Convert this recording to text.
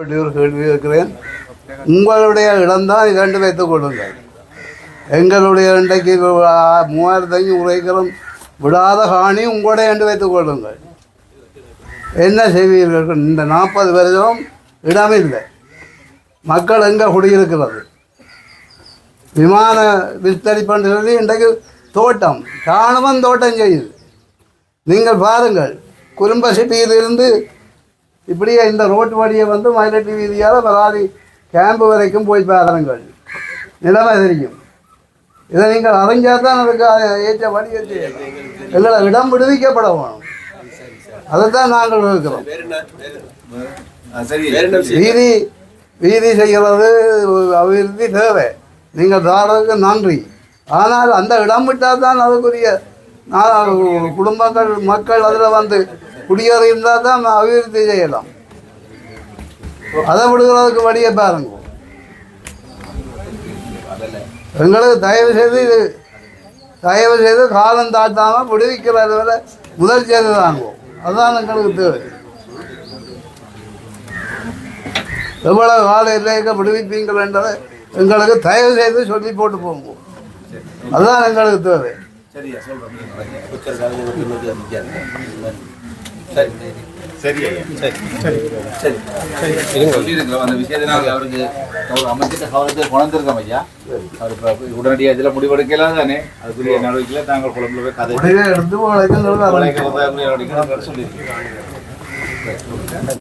ஒரு கேள்வி இருக்கிறேன் உங்களுடைய இடம்தான் இரண்டு வைத்துக் கொள்ளுங்கள் எங்களுடைய இன்றைக்கு ஆ- மூவாயிரத்தி ஐநூறு விடாத காணி உங்களுடைய என்று வைத்துக் கொள்ளுங்கள் என்ன செய்வீர்கள்? இந்த நாற்பது வருஷம் இடமில்லை. மக்கள் எங்கே குடியிருக்கிறது? விமான விஸ்தரிப்புன்னு சொல்லி இன்றைக்கு தோட்டம். ராணுவம் தோட்டம் செய்யுது. நீங்கள் பாருங்கள். குறும்ப சிட்டியிலிருந்து இப்படியே இந்த ரோட்டு வழியை வந்து மயிலட்டி வீதியால் பராதி கேம்பு வரைக்கும் போய் பாருங்கள். நிலைமை தெரியும். இதை நீங்கள் அறிஞ்சால் தான் அதுக்கு ஏற்ற வழியை செய்யலாம் எங்களை இடம் விடுவிக்கப்பட வேணும். அதைத்தான் நாங்கள் இருக்கிறோம். வீதி வீதி செய்கிறது அபிவிருத்தி தேவை. நீங்கள் தாரதுக்கு நன்றி. ஆனால் அந்த இடம் விட்டால் தான் அதுக்குரிய குடும்பங்கள் மக்கள் அதில் வந்து குடியேறி இருந்தால் தான் அபிவிருத்தி செய்யலாம். அதை விடுகிறதுக்கு வழியை பாருங்க. எங்களுக்கு தயவு செய்து இது தயவு செய்து காலம் தாட்டாமல் விடுவிக்கிறது வர முதல் செய்து தாங்குவோம் அதுதான் எங்களுக்கு தேவை. எவ்வளவு கால எல்லைக்கு விடுவிப்பீங்கள் என்றதை எங்களுக்கு தயவு செய்து சொல்லி போட்டு போங்க. அதுதான் எங்களுக்கு தேவை. சரியா சொல்றேன் சரி. சரி ஐயா. சரி. சரி. சொல்லியிருக்கிறோம். அந்த விஷயத்தை நாங்கள் அவருக்கு அவர் அமைச்சிட்ட கவனத்தை கொண்டிருக்கோம் ஐயா. அவர் இப்ப உடனடியாக இதில் முடிவெடுக்கலாம் தானே. அதுக்குரிய நடவடிக்கையில் தாங்கள் குழம்புல போய் கதை எடுத்து